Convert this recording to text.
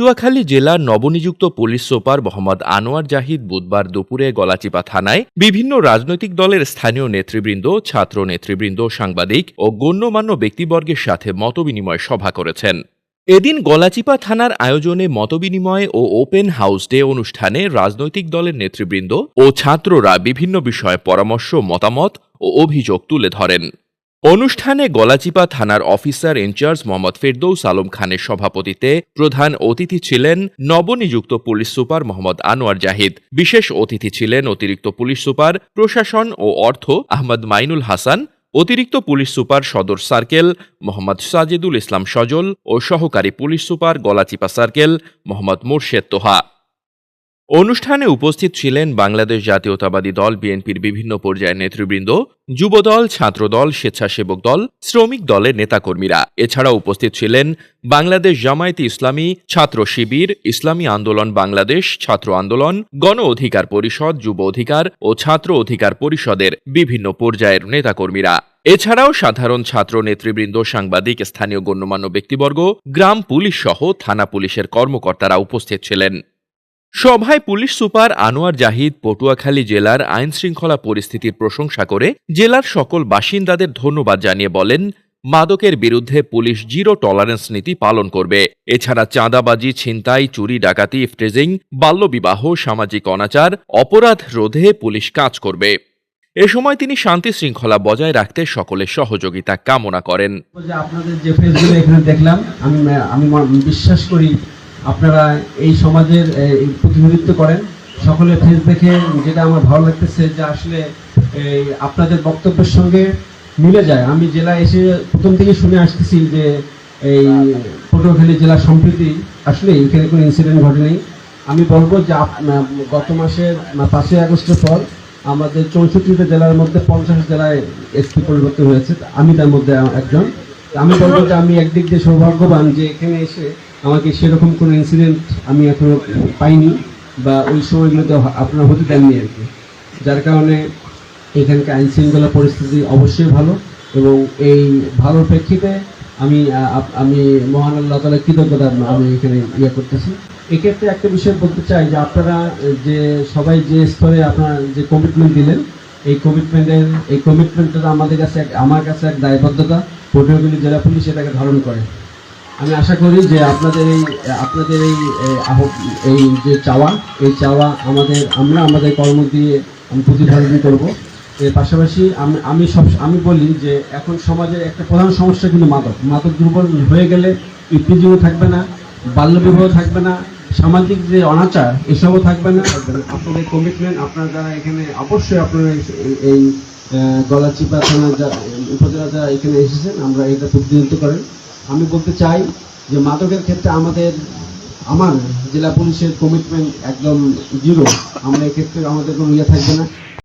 পটুয়াখালী জেলার নবনিযুক্ত police super Mohammad Anwar Zahid বুধবার দুপুরে গলাচিপা থানায় বিভিন্ন রাজনৈতিক দলের স্থানীয় নেতৃবৃন্দ, ছাত্র নেতৃবৃন্দ, সাংবাদিক ও গণ্যমান্য ব্যক্তিবর্গের সাথে মতবিনিময় সভা করেছেন। এদিন গলাচিপা থানার আয়োজনে মতবিনিময় ও ওপেন হাউস ডে অনুষ্ঠানে রাজনৈতিক দলের নেতৃবৃন্দ ও ছাত্ররা বিভিন্ন বিষয়ে পরামর্শ, মতামত ও অভিযোগ তুলে ধরেন। অনুষ্ঠানে গলাচিপা থানার officer in charge Mohammad Ferdous Alam খানের সভাপতিতে প্রধান অতিথি ছিলেন নবনিযুক্ত পুলিশ সুপার মোহাম্মদ আনোয়ার জাহিদ। বিশেষ অতিথি ছিলেন অতিরিক্ত পুলিশ সুপার, প্রশাসন ও অর্থ আহমদ মাইনুল হাসান, অতিরিক্ত police super Sadar circle Mohammad Sajidul Islam Sajal ও সহকারী police super Galachipa circle Mohammad Murshed Toha. অনুষ্ঠানে উপস্থিত ছিলেন বাংলাদেশ জাতীয়তাবাদী দল, বিএনপির বিভিন্ন পর্যায়ের নেতৃবৃন্দ, যুবদল, ছাত্রদল, স্বেচ্ছাসেবক দল, শ্রমিক দলের নেতাকর্মীরা। এছাড়া উপস্থিত ছিলেন বাংলাদেশ জামায়াতে ইসলামী ছাত্র শিবির, ইসলামী আন্দোলন বাংলাদেশ ছাত্র আন্দোলন, গণ অধিকার পরিষদ, যুব অধিকার ও ছাত্র অধিকার পরিষদের বিভিন্ন পর্যায়ের নেতাকর্মীরা। এছাড়াও সাধারণ ছাত্র নেতৃবৃন্দ, সাংবাদিক, স্থানীয় গণ্যমান্য ব্যক্তিবর্গ, গ্রাম পুলিশ সহ থানা পুলিশের কর্মকর্তারা উপস্থিত ছিলেন। সভায় পুলিশ সুপার আনোয়ার জাহিদ পটুয়াখালী জেলার আইন শৃঙ্খলা পরিস্থিতির প্রশংসা করে জেলার সকল বাসিন্দাদের ধন্যবাদ জানিয়ে বলেন, মাদকের বিরুদ্ধে পুলিশ জিরো টলারেন্স নীতি পালন করবে। এছাড়া চাঁদাবাজি, ছিনতাই, চুরি, ডাকাতি ইফটেজিং বাল্যবিবাহ, সামাজিক অনাচার, অপরাধ রোধে পুলিশ কাজ করবে। এ সময় তিনি শান্তি শৃঙ্খলা বজায় রাখতে সকলের সহযোগিতা কামনা করেন। আপনাদের যে ফেসগুলো এখানে দেখলাম, আমি আমি বিশ্বাস করি আপনারা এই সমাজের প্রতিনিধিত্ব করেন। সকলের ফেস দেখে যেটা আমার ভালো লাগতেছে যে আসলে এই আপনাদের বক্তব্যের সঙ্গে মিলে যায়। আমি জেলায় এসে প্রথম থেকে শুনে আসতেছি যে এই পটুয়াখালী জেলা সম্প্রীতি আসলে এখানে কোনো ইনসিডেন্ট ঘটেনি আমি বলব যে গত মাসের পাঁচই আগস্টের পর আমাদের চৌষট্টিটা জেলার মধ্যে পঞ্চাশ জেলায় এসপি পরিবর্তন হয়েছে। আমি তার মধ্যে একজন। আমি বলব যে আমি একদিক দিয়ে সৌভাগ্যবান যে এখানে এসে আমাকে সেরকম কোনো ইনসিডেন্ট আমি এখনও পাইনি বা ওই সময়গুলোতে আপনারা হতে দেননি আর কি। যার কারণে এখানকার আইন শৃঙ্খলা পরিস্থিতি অবশ্যই ভালো এবং এই ভালোর প্রেক্ষিতে আমি আমি মহান আল্লাহ তালা কৃতজ্ঞতা আমি এখানে ইয়ে করতেছি। এক্ষেত্রে একটা বিষয় বলতে চাই যে আপনারা যে সবাই যে স্তরে আপনারা যে কমিটমেন্ট দিলেন, এই কমিটমেন্টের এই কমিটমেন্টটা আমাদের কাছে আমার কাছে এক দায়বদ্ধতা। পটুয়াখালী জেলা পুলিশ এটাকে ধারণ করে। আমি আশা করি যে আপনাদের এই আপনাদের এই এই যে চাওয়া, এই চাওয়া আমাদের, আমরা আমাদের কর্ম দিয়ে প্রতিফলন করব। এর পাশাপাশি আমি আমি সব, আমি বলি যে এখন সমাজের একটা প্রধান সমস্যা কিন্তু মাদক। মাদক দুর্বল হয়ে গেলে ইপিজিও থাকবে না বাল্যবিবাহ থাকবে না, সামাজিক যে অনাচার, এসবও থাকবে না। আপনাদের কমিটমেন্ট আপনারা যারা এখানে, অবশ্যই আপনারা এই- গলাচিপা থানা যা- উপজেলা যারা এখানে এসেছেন, আমরা এটা প্রতিনিধিত্ব করেন। আমি বলতে চাই যে মাদকের ক্ষেত্রে আমাদের, আমার জেলা পুলিশের কমিটমেন্ট একদম জিরো আমরা এক্ষেত্রে আমাদের কোনো ইয়ে থাকবে না।